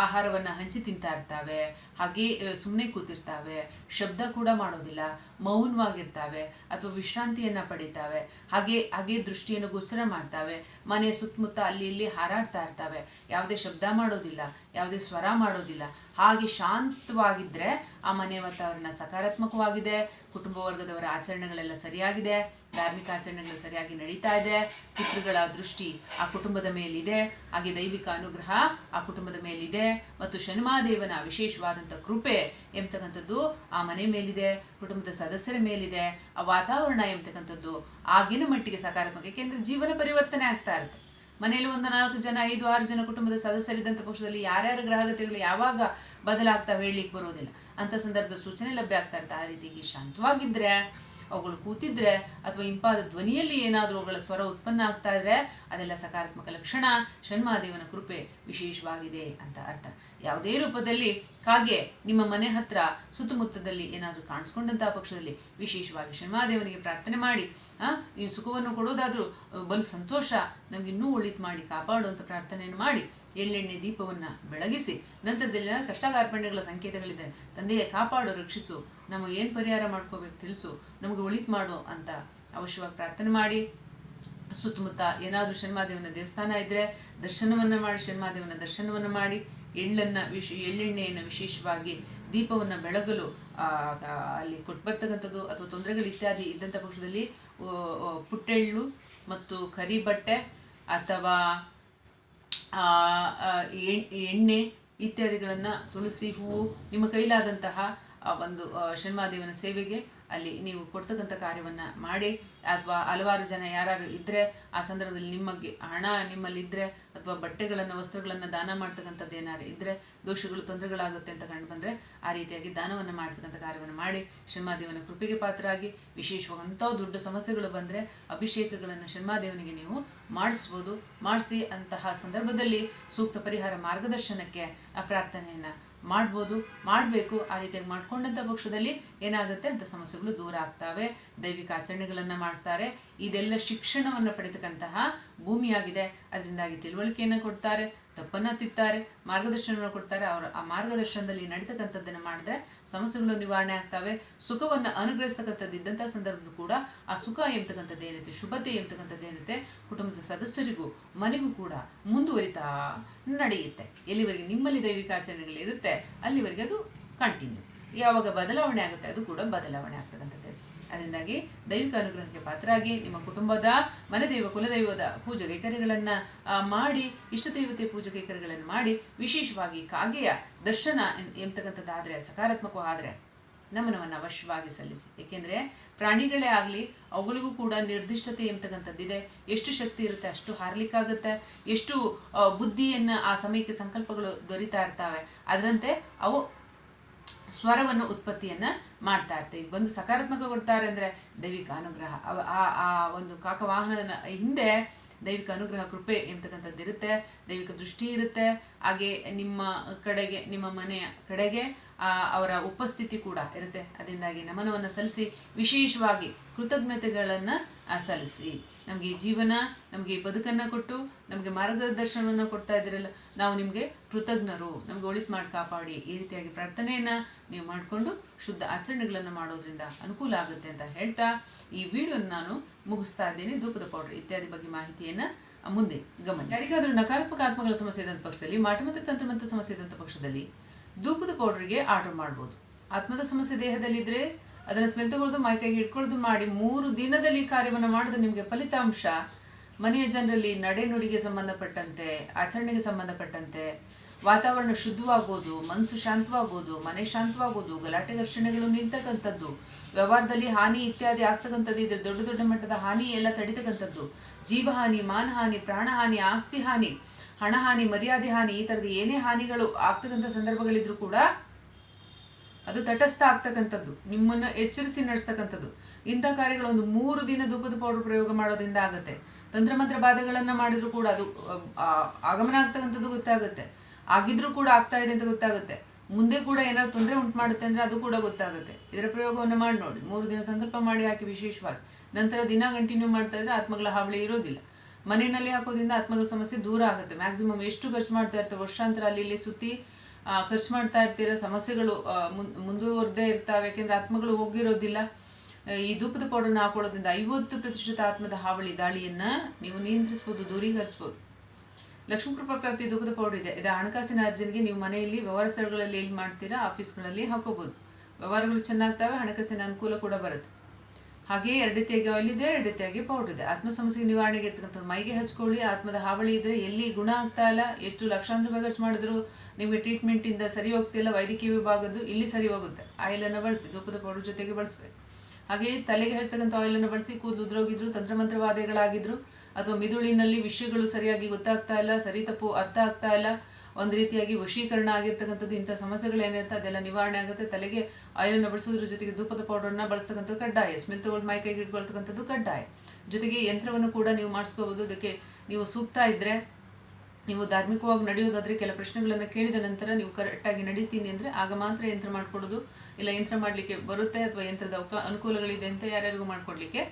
ಆಹಾರವನ್ನು ಹಂಚಿ ತಿಂತಾ ಇರ್ತಾವೆ, ಹಾಗೆ ಸುಮ್ಮನೆ ಕೂತಿರ್ತಾವೆ, ಶಬ್ದ ಕೂಡ ಮಾಡೋದಿಲ್ಲ, ಮೌನವಾಗಿರ್ತಾವೆ ಅಥವಾ ವಿಶ್ರಾಂತಿಯನ್ನು ಪಡಿತಾವೆ, ಹಾಗೆ ಹಾಗೆ ದೃಷ್ಟಿಯನ್ನು ಗೋಚರ ಮಾಡ್ತಾವೆ ಮನೆಯ ಸುತ್ತಮುತ್ತ ಅಲ್ಲಿ ಇಲ್ಲಿ ಹಾರಾಡ್ತಾ ಇರ್ತಾವೆ, ಯಾವುದೇ ಶಬ್ದ ಮಾಡೋದಿಲ್ಲ, ಯಾವುದೇ ಸ್ವರ ಮಾಡೋದಿಲ್ಲ, ಹಾಗೆ ಶಾಂತವಾಗಿದ್ದರೆ ಆ ಮನೆಯ ವಾತಾವರಣ ಸಕಾರಾತ್ಮಕವಾಗಿದೆ, ಕುಟುಂಬ ವರ್ಗದವರ ಆಚರಣೆಗಳೆಲ್ಲ ಸರಿಯಾಗಿದೆ, ಧಾರ್ಮಿಕ ಆಚರಣೆಗಳು ಸರಿಯಾಗಿ ನಡೀತಾ ಇದೆ, ಪಿತೃಗಳ ದೃಷ್ಟಿ ಆ ಕುಟುಂಬದ ಮೇಲಿದೆ, ಹಾಗೆ ದೈವಿಕ ಅನುಗ್ರಹ ಆ ಕುಟುಂಬದ ಮೇಲಿದೆ ಮತ್ತು ಶನಿಮಾದೇವನ ವಿಶೇಷವಾದಂಥ ಕೃಪೆ ಎಂಬತಕ್ಕಂಥದ್ದು ಆ ಮನೆ ಮೇಲಿದೆ, ಕುಟುಂಬದ ಸದಸ್ಯರ ಮೇಲಿದೆ, ಆ ವಾತಾವರಣ ಎಂಬತಕ್ಕಂಥದ್ದು ಆಗಿನ ಮಟ್ಟಿಗೆ ಸಕಾರಾತ್ಮಕ ಏಕೆಂದರೆ ಜೀವನ ಪರಿವರ್ತನೆ ಆಗ್ತಾ ಇರುತ್ತೆ. ಮನೆಯಲ್ಲಿ ಒಂದು ನಾಲ್ಕು ಜನ, ಐದು, ಆರು ಜನ ಕುಟುಂಬದ ಸದಸ್ಯರಿದ್ದಂಥ ಪಕ್ಷದಲ್ಲಿ ಯಾರ್ಯಾರ ಗ್ರಹಗತಿಗಳು ಯಾವಾಗ ಬದಲಾಗ್ತಾವೆ ಹೇಳಲಿಕ್ಕೆ ಬರೋದಿಲ್ಲ ಅಂಥ ಸಂದರ್ಭದ ಸೂಚನೆ ಲಭ್ಯ ಆಗ್ತಾ ಇರುತ್ತೆ. ಆ ರೀತಿಗೆ ಶಾಂತವಾಗಿದ್ದರೆ ಅವುಗಳು ಕೂತಿದ್ರೆ ಅಥವಾ ಇಂಪಾದ ಧ್ವನಿಯಲ್ಲಿ ಏನಾದರೂ ಅವುಗಳ ಸ್ವರ ಉತ್ಪನ್ನ ಆಗ್ತಾ ಇದ್ರೆ ಅದೆಲ್ಲ ಸಕಾರಾತ್ಮಕ ಲಕ್ಷಣ ಷಣ್ಮಾದೇವನ ಕೃಪೆ ವಿಶೇಷವಾಗಿದೆ ಅಂತ ಅರ್ಥ. ಯಾವುದೇ ರೂಪದಲ್ಲಿ ಕಾಗೆ ನಿಮ್ಮ ಮನೆ ಹತ್ರ ಸುತ್ತಮುತ್ತದಲ್ಲಿ ಏನಾದರೂ ಕಾಣಿಸ್ಕೊಂಡಂತಹ ಪಕ್ಷದಲ್ಲಿ ವಿಶೇಷವಾಗಿ ಶ್ರೀಮಾದೇವನಿಗೆ ಪ್ರಾರ್ಥನೆ ಮಾಡಿ, ಆ, ಈ ಸುಖವನ್ನು ಕೊಡೋದಾದರೂ ಬಲು ಸಂತೋಷ, ನಮ್ಗೆ ಇನ್ನೂ ಒಳಿತು ಮಾಡಿ ಕಾಪಾಡುವಂಥ ಪ್ರಾರ್ಥನೆಯನ್ನು ಮಾಡಿ, ಎಳ್ಳೆಣ್ಣೆ ದೀಪವನ್ನು ಬೆಳಗಿಸಿ, ನಂತರದಲ್ಲಿ ಕಷ್ಟ ಕಾರ್ಪಣ್ಯಗಳ ತಂದೆಯೇ ಕಾಪಾಡು, ರಕ್ಷಿಸು, ನಮಗೆ ಏನು ಪರಿಹಾರ ಮಾಡ್ಕೋಬೇಕು ತಿಳಿಸು, ನಮಗೆ ಒಳಿತು ಮಾಡು ಅಂತ ಅವಶ್ಯವಾಗಿ ಪ್ರಾರ್ಥನೆ ಮಾಡಿ. ಸುತ್ತಮುತ್ತ ಏನಾದರೂ ಶನ್ಮಾದೇವನ ದೇವಸ್ಥಾನ ಇದ್ದರೆ ದರ್ಶನವನ್ನು ಮಾಡಿ ಶನ್ಮಾದೇವನ ದರ್ಶನವನ್ನು ಮಾಡಿ. ಎಳ್ಳನ್ನು ವಿಶ್, ಎಳ್ಳೆಣ್ಣೆಯನ್ನು ವಿಶೇಷವಾಗಿ ದೀಪವನ್ನು ಬೆಳಗಲು ಅಲ್ಲಿ ಕೊಟ್ಟು ಬರ್ತಕ್ಕಂಥದ್ದು ಅಥವಾ ತೊಂದರೆಗಳು ಇತ್ಯಾದಿ ಇದ್ದಂಥ ಪಕ್ಷದಲ್ಲಿ ಪುಟ್ಟೆಳ್ಳು ಮತ್ತು ಕರಿ ಬಟ್ಟೆ ಅಥವಾ ಎಣ್ಣೆ ಇತ್ಯಾದಿಗಳನ್ನು ತುಳಸಿ ಹೂವು, ನಿಮ್ಮ ಕೈಲಾದಂತಹ ಒಂದು ಶನಿಮಾದೇವನ ಸೇವೆಗೆ ಅಲ್ಲಿ ನೀವು ಕೊಡ್ತಕ್ಕಂಥ ಕಾರ್ಯವನ್ನು ಮಾಡಿ, ಅಥವಾ ಹಲವಾರು ಜನ ಯಾರು ಇದ್ದರೆ ಆ ಸಂದರ್ಭದಲ್ಲಿ ನಿಮಗೆ ಹಣ ನಿಮ್ಮಲ್ಲಿದ್ದರೆ ಅಥವಾ ಬಟ್ಟೆಗಳನ್ನು, ವಸ್ತ್ರಗಳನ್ನು ದಾನ ಮಾಡ್ತಕ್ಕಂಥದ್ದು ಏನಾದ್ರು ಇದ್ದರೆ ದೋಷಗಳು, ತೊಂದರೆಗಳಾಗುತ್ತೆ ಅಂತ ಕಂಡು ಬಂದರೆ ಆ ರೀತಿಯಾಗಿ ದಾನವನ್ನು ಮಾಡ್ತಕ್ಕಂಥ ಕಾರ್ಯವನ್ನು ಮಾಡಿ, ಶ್ರೀಮಾದೇವನ ಕೃಪೆಗೆ ಪಾತ್ರರಾಗಿ ವಿಶೇಷವಾಗಿ ದೊಡ್ಡ ಸಮಸ್ಯೆಗಳು ಬಂದರೆ ಅಭಿಷೇಕಗಳನ್ನು ಶ್ರೀಮಾದೇವನಿಗೆ ನೀವು ಮಾಡಿಸ್ಬೋದು. ಮಾಡಿಸಿ ಅಂತಹ ಸಂದರ್ಭದಲ್ಲಿ ಸೂಕ್ತ ಪರಿಹಾರ ಮಾರ್ಗದರ್ಶನಕ್ಕೆ ಆ ಪ್ರಾರ್ಥನೆಯನ್ನು ಮಾಡ್ಬೋದು, ಮಾಡಬೇಕು, ಆ ರೀತಿಯಾಗಿ ಮಾಡ್ಕೊಂಡಂಥ ಪಕ್ಷದಲ್ಲಿ ಏನಾಗುತ್ತೆ ಅಂತ ಸಮಸ್ಯೆಗಳು ದೂರ ಆಗ್ತವೆ. ದೈವಿಕ ಆಚರಣೆಗಳನ್ನು ಮಾಡ್ತಾರೆ. ಇದೆಲ್ಲ ಶಿಕ್ಷಣವನ್ನು ಪಡೆತಕ್ಕಂತಹ ಭೂಮಿಯಾಗಿದೆ. ಅದರಿಂದಾಗಿ ತಿಳುವಳಿಕೆಯನ್ನು ಕೊಡ್ತಾರೆ. ತಪ್ಪನ್ನು ತಿತ್ತಾರೆ ಮಾರ್ಗದರ್ಶನವನ್ನು ಕೊಡ್ತಾರೆ. ಅವರು ಆ ಮಾರ್ಗದರ್ಶನದಲ್ಲಿ ನಡೀತಕ್ಕಂಥದ್ದನ್ನು ಮಾಡಿದ್ರೆ ಸಮಸ್ಯೆಗಳು ನಿವಾರಣೆ ಆಗ್ತವೆ. ಸುಖವನ್ನು ಅನುಗ್ರಹಿಸ್ತಕ್ಕಂಥದ್ದು ಇದ್ದಂಥ ಸಂದರ್ಭದಲ್ಲೂ ಕೂಡ ಆ ಸುಖ ಎಂಬತಕ್ಕಂಥದ್ದು ಏನಿದೆ, ಶುಭತೆ ಎಂಬತಕ್ಕಂಥದ್ದು ಏನಿದೆ, ಕುಟುಂಬದ ಸದಸ್ಯರಿಗೂ, ಮನೆಗೂ ಕೂಡ ಮುಂದುವರಿತಾ ನಡೆಯುತ್ತೆ. ಎಲ್ಲಿವರೆಗೆ ನಿಮ್ಮಲ್ಲಿ ದೈವಿಕ ಆಚರಣೆಗಳಿರುತ್ತೆ ಅಲ್ಲಿವರೆಗೆ ಅದು ಕಂಟಿನ್ಯೂ ಯಾವಾಗ ಬದಲಾವಣೆ ಆಗುತ್ತೆ, ಅದು ಕೂಡ ಬದಲಾವಣೆ ಆಗ್ತಕ್ಕಂಥದ್ದು. ಅದರಿಂದಾಗಿ ದೈವಿಕ ಅನುಗ್ರಹಕ್ಕೆ ಪಾತ್ರರಾಗಿ ನಿಮ್ಮ ಕುಟುಂಬದ, ಮನೆದೈವ, ಕುಲದೈವದ ಪೂಜೆ ಕೈಕರ್ಯಗಳನ್ನು ಮಾಡಿ, ಇಷ್ಟ ದೈವತೆ ಪೂಜೆ ಕೈಕರ್ಯಗಳನ್ನು ಮಾಡಿ ವಿಶೇಷವಾಗಿ ಕಾಗೆಯ ದರ್ಶನ ಎಂಬತಕ್ಕಂಥದ್ದಾದರೆ ಸಕಾರಾತ್ಮಕವಾದರೆ ನಮನವನ್ನು ಅವಶ್ಯವಾಗಿ ಸಲ್ಲಿಸಿ. ಏಕೆಂದರೆ ಪ್ರಾಣಿಗಳೇ ಆಗಲಿ, ಅವುಗಳಿಗೂ ಕೂಡ ನಿರ್ದಿಷ್ಟತೆ ಎಂಬತಕ್ಕಂಥದ್ದಿದೆ. ಎಷ್ಟು ಶಕ್ತಿ ಇರುತ್ತೆ ಅಷ್ಟು ಹಾರ್ಲಿಕ್ಕಾಗುತ್ತೆ. ಎಷ್ಟು ಬುದ್ಧಿಯನ್ನು ಆ ಸಮಯಕ್ಕೆ ಸಂಕಲ್ಪಗಳು ದೊರೀತಾ ಇರ್ತವೆ. ಅದರಂತೆ ಅವು ಸ್ವರವನ್ನು ಉತ್ಪತ್ತಿಯನ್ನು ಮಾಡ್ತಾ ಇರ್ತೀವಿ. ಬಂದು ಸಕಾರಾತ್ಮಕ ಕೊಡ್ತಾರೆ ಅಂದರೆ ದೈವಿಕ ಅನುಗ್ರಹ. ಆ ಆ ಒಂದು ಕಾಕವಾಹನದ ಹಿಂದೆ ದೈವಿಕ ಅನುಗ್ರಹ ಕೃಪೆ ಎಂಬತಕ್ಕಂಥದ್ದು ಇರುತ್ತೆ ದೈವಿಕ ದೃಷ್ಟಿ ಇರುತ್ತೆ. ಹಾಗೆ ನಿಮ್ಮ ಕಡೆಗೆ, ನಿಮ್ಮ ಮನೆಯ ಕಡೆಗೆ ಅವರ ಉಪಸ್ಥಿತಿ ಕೂಡ ಇರುತ್ತೆ. ಅದರಿಂದಾಗಿ ನಮನವನ್ನು ಸಲ್ಲಿಸಿ, ವಿಶೇಷವಾಗಿ ಕೃತಜ್ಞತೆಗಳನ್ನು ಸಲ್ಲಿಸಿ. ನಮಗೆ ಜೀವನ, ನಮಗೆ ಬದುಕನ್ನು ಕೊಟ್ಟು, ನಮಗೆ ಮಾರ್ಗದರ್ಶನವನ್ನು ಕೊಡ್ತಾ ಇದ್ದೀರಲ್ಲ, ನಾವು ನಿಮಗೆ ಕೃತಜ್ಞರು. ನಮಗೆ ಒಳಿತು ಮಾಡಿ ಕಾಪಾಡಿ. ಈ ರೀತಿಯಾಗಿ ಪ್ರಾರ್ಥನೆಯನ್ನು ನೀವು ಮಾಡಿಕೊಂಡು ಶುದ್ಧ ಆಚರಣೆಗಳನ್ನು ಮಾಡೋದ್ರಿಂದ ಅನುಕೂಲ ಆಗುತ್ತೆ ಅಂತ ಹೇಳ್ತಾ ಈ ವಿಡಿಯೋನ ನಾನು ಮುಗಿಸ್ತಾ ಇದ್ದೀನಿ. ಧೂಪದ ಪೌಡರ್ ಇತ್ಯಾದಿ ಬಗ್ಗೆ ಮಾಹಿತಿಯನ್ನು ಮುಂದೆ ಗಮನ ಯಾರಿಗಾದರೂ ನಕಾರಾತ್ಮಕ ಆತ್ಮಗಳ ಸಮಸ್ಯೆ ಇದ್ದಂಥ ಪಕ್ಷದಲ್ಲಿ, ಮಾಟಮಂತ್ರ ತಂತ್ರಮಂತ್ರ ಸಮಸ್ಯೆ ಇದ್ದಂಥ ಪಕ್ಷದಲ್ಲಿ ಧೂಪದ ಪೌಡ್ರಿಗೆ ಆರ್ಡರ್ ಮಾಡ್ಬೋದು. ಆತ್ಮದ ಸಮಸ್ಯೆ ದೇಹದಲ್ಲಿದ್ದರೆ ಅದನ್ನು ಸ್ಮೆಲ್ ತಗೊಳ್ಳೋದು ಮೈಕೈಗೆ ಇಟ್ಕೊಳ್ಳೋದು ಮಾಡಿ ಮೂರು ದಿನದಲ್ಲಿ ಕಾರ್ಯವನ್ನು ಮಾಡಿದ್ರೆ ನಿಮಗೆ ಫಲಿತಾಂಶ. ಮನೆಯ ಜನರಲ್ಲಿ ನಡೆನುಡಿಗೆ ಸಂಬಂಧಪಟ್ಟಂತೆ, ಆಚರಣೆಗೆ ಸಂಬಂಧಪಟ್ಟಂತೆ ವಾತಾವರಣ ಶುದ್ಧವಾಗೋದು, ಮನಸ್ಸು ಶಾಂತವಾಗೋದು, ಮನೆ ಶಾಂತವಾಗೋದು, ಗಲಾಟೆ ಘರ್ಷಣೆಗಳು ನಿಲ್ತಕ್ಕಂಥದ್ದು, ವ್ಯವಹಾರದಲ್ಲಿ ಹಾನಿ ಇತ್ಯಾದಿ ಆಗ್ತಕ್ಕಂಥದ್ದು, ಇದ್ರೆ ದೊಡ್ಡ ದೊಡ್ಡ ಮಟ್ಟದ ಹಾನಿ ಎಲ್ಲ ತಡಿತಕ್ಕಂಥದ್ದು. ಜೀವಹಾನಿ, ಮಾನಹಾನಿ, ಪ್ರಾಣಹಾನಿ ಆಸ್ತಿ ಹಾನಿ ಹಣಹಾನಿ ಮರ್ಯಾದೆ ಹಾನಿ, ಈ ಥರದ ಏನೇ ಹಾನಿಗಳು ಆಗ್ತಕ್ಕಂಥ ಸಂದರ್ಭಗಳಿದ್ರೂ ಕೂಡ ಅದು ತಟಸ್ಥ ಆಗ್ತಕ್ಕಂಥದ್ದು. ನಿಮ್ಮನ್ನು ಎಚ್ಚರಿಸಿ ನಡೆಸ್ತಕ್ಕಂಥದ್ದು. ಇಂಥ ಕಾರ್ಯಗಳು ಒಂದು ಮೂರು ದಿನ ಧೂಪದ ಪೌಡರ್ ಪ್ರಯೋಗ ಮಾಡೋದ್ರಿಂದ ಆಗುತ್ತೆ. ತಂತ್ರಮಂತ್ರ ಬಾಧೆಗಳನ್ನು ಮಾಡಿದರೂ ಕೂಡ ಅದು ಆಗಮನ ಆಗ್ತಕ್ಕಂಥದ್ದು ಗೊತ್ತಾಗುತ್ತೆ. ಆಗಿದ್ರೂ ಕೂಡ ಆಗ್ತಾ ಇದೆ ಅಂತ ಗೊತ್ತಾಗುತ್ತೆ. ಮುಂದೆ ಕೂಡ ಏನಾದ್ರು ತೊಂದರೆ ಉಂಟು ಮಾಡುತ್ತೆ ಅಂದರೆ ಅದು ಕೂಡ ಗೊತ್ತಾಗುತ್ತೆ. ಇದರ ಪ್ರಯೋಗವನ್ನು ಮಾಡಿ ನೋಡಿ. ಮೂರು ದಿನ ಸಂಕಲ್ಪ ಮಾಡಿ ಹಾಕಿ ವಿಶೇಷವಾಗಿ. ನಂತರ ದಿನ ಕಂಟಿನ್ಯೂ ಮಾಡ್ತಾ ಇದ್ರೆ ಆತ್ಮಗಳ ಹಾವಳಿ ಇರೋದಿಲ್ಲ. ಮನೆಯಲ್ಲಿ ಹಾಕೋದ್ರಿಂದ ಆತ್ಮಗಳ ಸಮಸ್ಯೆ ದೂರ ಆಗುತ್ತೆ. ಮ್ಯಾಕ್ಸಿಮಮ್ ಎಷ್ಟು ಖರ್ಚು ಮಾಡ್ತಾ ಇರ್ತಾರೆ, ವರ್ಷಾಂತರ ಅಲ್ಲಿ ಇಲ್ಲಿ ಸುತ್ತಿ ಖರ್ಚು ಮಾಡ್ತಾ ಇರ್ತೀರ, ಸಮಸ್ಯೆಗಳು ಮುಂದುವರೆದೇ ಇರ್ತಾವೆ. ಯಾಕೆಂದ್ರೆ ಆತ್ಮಗಳು ಹೋಗಿರೋದಿಲ್ಲ. ಈ ಧೂಪದ ಪೌಡರ್ನ ಹಾಕೊಳ್ಳೋದ್ರಿಂದ ಐವತ್ತು ಪ್ರತಿಶತ ಆತ್ಮದ ಹಾವಳಿ ದಾಳಿಯನ್ನ ನೀವು ನಿಯಂತ್ರಿಸ್ಬೋದು, ದೂರೀಕರಿಸ್ಬೋದು. ಲಕ್ಷ್ಮೀ ಕೃಪಾ ಪ್ರಾಪ್ತಿ ಧೂಪದ ಪೌಡರ್ ಇದೆ. ಇದು ಹಣಕಾಸಿನ ಅರ್ಜನೆಗೆ ನೀವು ಮನೆಯಲ್ಲಿ ವ್ಯವಹಾರ ಸ್ಥಳಗಳಲ್ಲಿ ಎಲ್ಲಿ ಮಾಡ್ತೀರಾ, ಆಫೀಸ್ಗಳಲ್ಲಿ ಹಾಕೋಬೋದು. ವ್ಯವಹಾರಗಳು ಚೆನ್ನಾಗ್ತವೆ, ಹಣಕಾಸಿನ ಅನುಕೂಲ ಕೂಡ ಬರುತ್ತೆ. ಹಾಗೆ ಎರಡು ತೆಗೆ ಆಯಿಲ್ ಇದೆ ತೆಗೆ ಪೌಡರ್ ಇದೆ. ಆತ್ಮ ಸಮಸ್ಯೆ ನಿವಾರಣೆಗೆ ಇರ್ತಕ್ಕಂಥದ್ದು ಮೈಗೆ ಹಚ್ಕೊಳ್ಳಿ, ಆತ್ಮದ ಹಾವಳಿ ಇದ್ರೆ ಎಲ್ಲಿ ಗುಣ ಆಗ್ತಾ ಇಲ್ಲ, ಎಷ್ಟು ಲಕ್ಷಾಂತರ ರೂಪಾಯಿ ಖರ್ಚು ಮಾಡಿದ್ರು ನಿಮಗೆ ಟ್ರೀಟ್ಮೆಂಟಿಂದ ಸರಿ ಹೋಗ್ತಿಲ್ಲ ವೈದ್ಯಕೀಯ ವಿಭಾಗದ್ದು ಇಲ್ಲಿ ಸರಿ ಹೋಗುತ್ತೆ. ಆಯಿಲನ್ನು ಬಳಸಿ ಧೂಪದ ಪೌಡರ್ ಜೊತೆಗೆ ಬಳಸಬೇಕು. ಹಾಗೆ ತಲೆಗೆ ಹಚ್ತಕ್ಕಂಥ ಆಯಿಲನ್ನು ಬಳಸಿ, ಕೂದಲು ಉದ್ರೋಗಿದ್ರು, ತಂತ್ರಮಂತ್ರವಾದಿಗಳಾಗಿದ್ರು, ಅಥವಾ ಮಿದುಳಿನಲ್ಲಿ ವಿಷಯಗಳು ಸರಿಯಾಗಿ ಗೊತ್ತಾಗ್ತಾ ಇಲ್ಲ, ಸರಿ ತಪ್ಪು ಅರ್ಥ ಆಗ್ತಾ ಇಲ್ಲ ಒಂದು ರೀತಿಯಾಗಿ ವಶೀಕರಣ ಆಗಿರ್ತಕ್ಕಂಥದ್ದು ಇಂಥ ಸಮಸ್ಯೆಗಳು ಏನಿರುತ್ತೆ ಅದೆಲ್ಲ ನಿವಾರಣೆ ಆಗುತ್ತೆ. ತಲೆಗೆ ಆಯಿಲನ್ನು ಬಳಸೋದ್ರ ಜೊತೆಗೆ ಧೂಪದ ಪೌಡರ್ನ ಬಳಸ್ತಕ್ಕಂಥದ್ದು ಕಡ್ಡಾಯ. ಸ್ಮೆಲ್ ತಗೊಳ್ಳಿ ಮೈ ಕೈಗೆ ಇಟ್ಕೊಳ್ತಕ್ಕಂಥದ್ದು ಕಡ್ಡಾಯ. ಜೊತೆಗೆ ಯಂತ್ರವನ್ನು ಕೂಡ ನೀವು ಮಾಡಿಸ್ಕೋಬೋದು ಅದಕ್ಕೆ ನೀವು ಸೂಕ್ತ ಇದ್ದರೆ ನೀವು ಧಾರ್ಮಿಕವಾಗಿ ನಡೆಯೋದಾದ್ರೆ ಕೆಲ ಪ್ರಶ್ನೆಗಳನ್ನು ಕೇಳಿದ ನಂತರ ನೀವು ಕರೆಕ್ಟಾಗಿ ನಡೀತೀನಿ ಅಂದರೆ ಆಗ ಮಾತ್ರ ಯಂತ್ರ ಮಾಡ್ಕೊಡೋದು ಇಲ್ಲ, ಯಂತ್ರ ಮಾಡಲಿಕ್ಕೆ ಬರುತ್ತೆ ಅಥವಾ ಯಂತ್ರದ ಅನುಕೂಲಗಳಿದೆ ಅಂತ ಯಾರ್ಯಾರಿಗೂ ಮಾಡಿಕೊಡ್ಲಿಕ್ಕೆ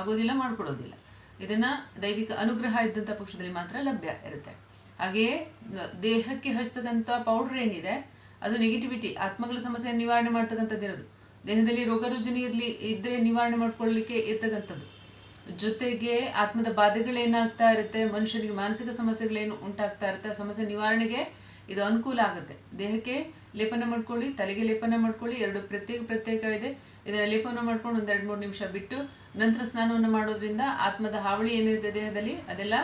ಆಗೋದಿಲ್ಲ, ಮಾಡ್ಕೊಡೋದಿಲ್ಲ. ಇದನ್ನು ದೈವಿಕ ಅನುಗ್ರಹ ಇದ್ದಂಥ ಪಕ್ಷದಲ್ಲಿ ಮಾತ್ರ ಲಭ್ಯ ಇರುತ್ತೆ. ಹಾಗೆಯೇ ದೇಹಕ್ಕೆ ಹಚ್ಚತಕ್ಕಂಥ ಪೌಡ್ರ್ ಏನಿದೆ, ಅದು ನೆಗೆಟಿವಿಟಿ ಆತ್ಮಗಳ ಸಮಸ್ಯೆ ನಿವಾರಣೆ ಮಾಡ್ತಕ್ಕಂಥದ್ದು ಇರೋದು. ದೇಹದಲ್ಲಿ ರೋಗ ರುಜಿನಿ ಇರಲಿ ಇದ್ದರೆ ನಿವಾರಣೆ ಮಾಡ್ಕೊಳ್ಳಿಕ್ಕೆ ಇರ್ತಕ್ಕಂಥದ್ದು. ಜೊತೆಗೆ ಆತ್ಮದ ಬಾಧೆಗಳೇನಾಗ್ತಾ ಇರುತ್ತೆ, ಮನುಷ್ಯನಿಗೆ ಮಾನಸಿಕ ಸಮಸ್ಯೆಗಳೇನು ಉಂಟಾಗ್ತಾ ಇರುತ್ತೆ, ಆ ಸಮಸ್ಯೆ ನಿವಾರಣೆಗೆ ಇದು ಅನುಕೂಲ ಆಗುತ್ತೆ. ದೇಹಕ್ಕೆ ಲೇಪನ ಮಾಡ್ಕೊಳ್ಳಿ, ತಲೆಗೆ ಲೇಪನ ಮಾಡ್ಕೊಳ್ಳಿ, ಎರಡು ಪ್ರತ್ಯೇಕ ಪ್ರತ್ಯೇಕ ಇದೆ. ಇದನ್ನ ಲೇಪನ ಮಾಡ್ಕೊಂಡು ಒಂದೆರಡು ಮೂರು ನಿಮಿಷ ಬಿಟ್ಟು ನಂತರ ಸ್ನಾನವನ್ನು ಮಾಡೋದ್ರಿಂದ ಆತ್ಮದ ಹಾವಳಿ ಏನಿರುತ್ತೆ ದೇಹದಲ್ಲಿ, ಅದೆಲ್ಲ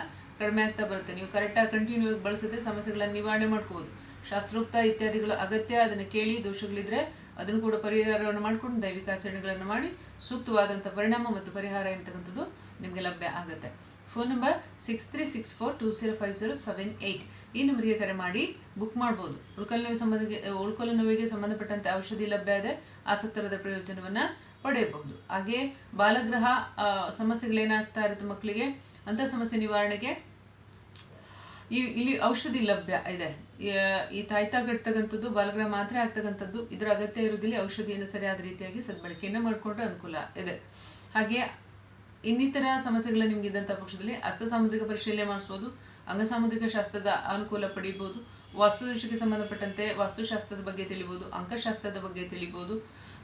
ಕಡಿಮೆ ಆಗ್ತಾ ಬರುತ್ತೆ. ನೀವು ಕರೆಕ್ಟಾಗಿ ಕಂಟಿನ್ಯೂ ಆಗಿ ಬಳಸಿದ್ರೆ ಸಮಸ್ಯೆಗಳನ್ನು ನಿವಾರಣೆ ಮಾಡ್ಕೋಬೋದು. ಶಾಸ್ತ್ರೋಕ್ತ ಇತ್ಯಾದಿಗಳು ಅಗತ್ಯ, ಅದನ್ನು ಕೇಳಿ ದೋಷಗಳಿದ್ರೆ ಅದನ್ನು ಕೂಡ ಪರಿಹಾರವನ್ನು ಮಾಡಿಕೊಂಡು ದೈವಿಕ ಆಚರಣೆಗಳನ್ನು ಮಾಡಿ ಸೂಕ್ತವಾದಂಥ ಪರಿಣಾಮ ಮತ್ತು ಪರಿಹಾರ ಎಂತಕ್ಕಂಥದ್ದು ನಿಮಗೆ ಲಭ್ಯ ಆಗುತ್ತೆ. Phone number six three six four two zero five zero seven eight ಈ ನಂಬರಿಗೆ ಕರೆ ಮಾಡಿ ಬುಕ್ ಮಾಡ್ಬೋದು. ಉಳ್ಕಲ್ ನೋವಿಗೆ ಸಂಬಂಧ ಉಳ್ಕೊಲು ನೋವಿಗೆ ಸಂಬಂಧಪಟ್ಟಂತೆ ಔಷಧಿ ಲಭ್ಯ ಇದೆ, ಆಸಕ್ತರದ ಪ್ರಯೋಜನವನ್ನು ಪಡೆಯಬಹುದು. ಹಾಗೆ ಬಾಲಗ್ರಹ ಸಮಸ್ಯೆಗಳೇನಾಗ್ತಾ ಇರುತ್ತೆ ಮಕ್ಕಳಿಗೆ ಅಂಥ ಸಮಸ್ಯೆ ನಿವಾರಣೆಗೆ ಈ ಇಲ್ಲಿ ಔಷಧಿ ಲಭ್ಯ ಇದೆ. ಈ ತಾಯ್ತಾಗಿರ್ತಕ್ಕಂಥದ್ದು ಬಾಲಗ್ರ ಮಾತ್ರೆ ಆಗ್ತಕ್ಕಂಥದ್ದು, ಇದರ ಅಗತ್ಯ ಇರುವುದಿಲ್ಲ, ಔಷಧಿಯನ್ನು ಸರಿಯಾದ ರೀತಿಯಾಗಿ ಸದ್ಬಳಕೆಯನ್ನು ಮಾಡಿಕೊಂಡ್ರೆ ಅನುಕೂಲ ಇದೆ. ಹಾಗೆ ಇನ್ನಿತರ ಸಮಸ್ಯೆಗಳ ನಿಮ್ಗೆ ಇದ್ದಂಥ ಪಕ್ಷದಲ್ಲಿ ಹಸ್ತ ಸಾಮುದ್ರಿಕ ಪರಿಶೀಲನೆ ಮಾಡಿಸ್ಬೋದು ಅಂಗಸಾಮುದ್ರಿಕ ಶಾಸ್ತ್ರದ ಅನುಕೂಲ ಪಡೆಯಬಹುದು ವಾಸ್ತುದೋಷಕ್ಕೆ ಸಂಬಂಧಪಟ್ಟಂತೆ ವಾಸ್ತುಶಾಸ್ತ್ರದ ಬಗ್ಗೆ ತಿಳಿಬೋದು, ಅಂಕಶಾಸ್ತ್ರದ ಬಗ್ಗೆ ತಿಳಿಬೋದು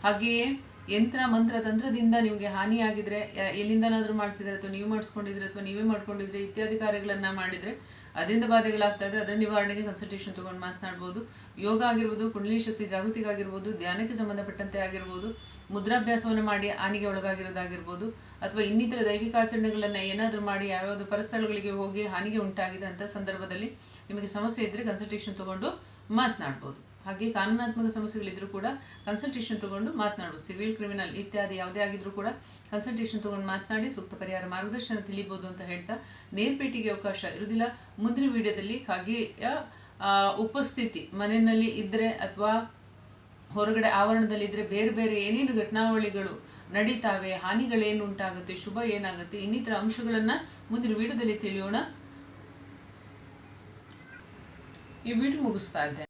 ಹಾಗೆಯೇ ಯಂತ್ರ ಮಂತ್ರ ತಂತ್ರದಿಂದ ನಿಮಗೆ ಹಾನಿಯಾಗಿದ್ರೆ ಎಲ್ಲಿಂದನಾದರೂ ಮಾಡಿಸಿದ್ರೆ ಅಥವಾ ನೀವು ಮಾಡಿಸ್ಕೊಂಡಿದ್ರೆ ಅಥವಾ ನೀವೇ ಮಾಡ್ಕೊಂಡಿದ್ರೆ ಇತ್ಯಾದಿ ಕಾರ್ಯಗಳನ್ನು ಮಾಡಿದರೆ, ಅದರಿಂದ ಬಾಧೆಗಳಾಗ್ತಾ ಇದ್ರೆ ಅದರ ನಿವಾರಣೆಗೆ ಕನ್ಸಲ್ಟೇಷನ್ ತೊಗೊಂಡು ಮಾತನಾಡ್ಬೋದು. ಯೋಗ ಆಗಿರ್ಬೋದು, ಕುಂಡಲಿ ಶಕ್ತಿ ಜಾಗೃತಿಗಾಗಿರ್ಬೋದು ಧ್ಯಾನಕ್ಕೆ ಸಂಬಂಧಪಟ್ಟಂತೆ ಆಗಿರ್ಬೋದು, ಮುದ್ರಾಭ್ಯಾಸವನ್ನು ಮಾಡಿ ಹಾನಿಗೆ ಒಳಗಾಗಿರೋದಾಗಿರ್ಬೋದು, ಅಥವಾ ಇನ್ನಿತರ ದೈವಿಕ ಆಚರಣೆಗಳನ್ನು ಏನಾದರೂ ಮಾಡಿ ಯಾವ್ಯಾವುದು ಪರಸ್ಥಳಗಳಿಗೆ ಹೋಗಿ ಹಾನಿಗೆ ಉಂಟಾಗಿದೆ ಅಂತ ಸಂದರ್ಭದಲ್ಲಿ ನಿಮಗೆ ಸಮಸ್ಯೆ ಇದ್ದರೆ ಕನ್ಸಲ್ಟೇಷನ್ ತೊಗೊಂಡು ಮಾತನಾಡ್ಬೋದು. ಹಾಗೆ ಕಾನೂನಾತ್ಮಕ ಸಮಸ್ಯೆಗಳಿದ್ರೂ ಕೂಡ ಕನ್ಸಲ್ಟೇಷನ್ ತಗೊಂಡು ಮಾತನಾಡು. ಸಿವಿಲ್ ಕ್ರಿಮಿನಲ್ ಇತ್ಯಾದಿ ಯಾವುದೇ ಆಗಿದ್ರೂ ಕೂಡ ಕನ್ಸಲ್ಟೇಷನ್ ತಗೊಂಡು ಮಾತನಾಡಿ ಸೂಕ್ತ ಪರಿಹಾರ ಮಾರ್ಗದರ್ಶನ ತಿಳಿಬೋದು ಅಂತ ಹೇಳ್ತಾ ನೇರ್ಪೇಟಿಗೆ ಅವಕಾಶ ಇರುವುದಿಲ್ಲ. ಮುಂದಿನ ವಿಡಿಯೋದಲ್ಲಿ ಕಾಗೆಯ ಉಪಸ್ಥಿತಿ ಮನೆಯಲ್ಲಿ ಇದ್ದರೆ ಅಥವಾ ಹೊರಗಡೆ ಆವರಣದಲ್ಲಿದ್ದರೆ ಬೇರೆ ಬೇರೆ ಏನೇನು ಘಟನಾವಳಿಗಳು ನಡೀತಾವೆ, ಹಾನಿಗಳೇನು ಉಂಟಾಗುತ್ತೆ, ಶುಭ ಏನಾಗುತ್ತೆ, ಇನ್ನಿತರ ಅಂಶಗಳನ್ನು ಮುಂದಿನ ವಿಡಿಯೋದಲ್ಲಿ ತಿಳಿಯೋಣ. ಈ ವಿಡಿಯೋ ಮುಗಿಸ್ತಾ ಇದ್ದೇನೆ.